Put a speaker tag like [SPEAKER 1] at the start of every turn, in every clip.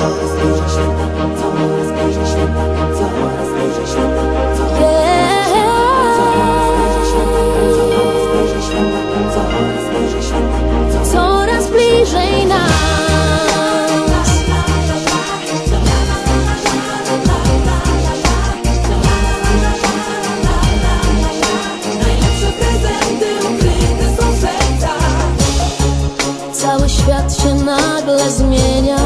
[SPEAKER 1] Coraz bliżej święta, coraz bliżej święta, coraz bliżej święta, coraz bliżej święta, coraz bliżej święta, coraz bliżej święta. Cały świat się nagle zmienia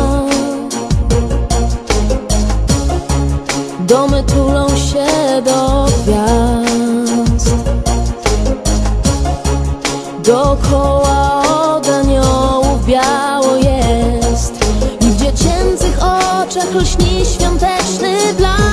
[SPEAKER 1] Domy tulą się do gwiazd. Dokoła od aniołów biało jest. I w dziecięcych oczach lśni świąteczny blask.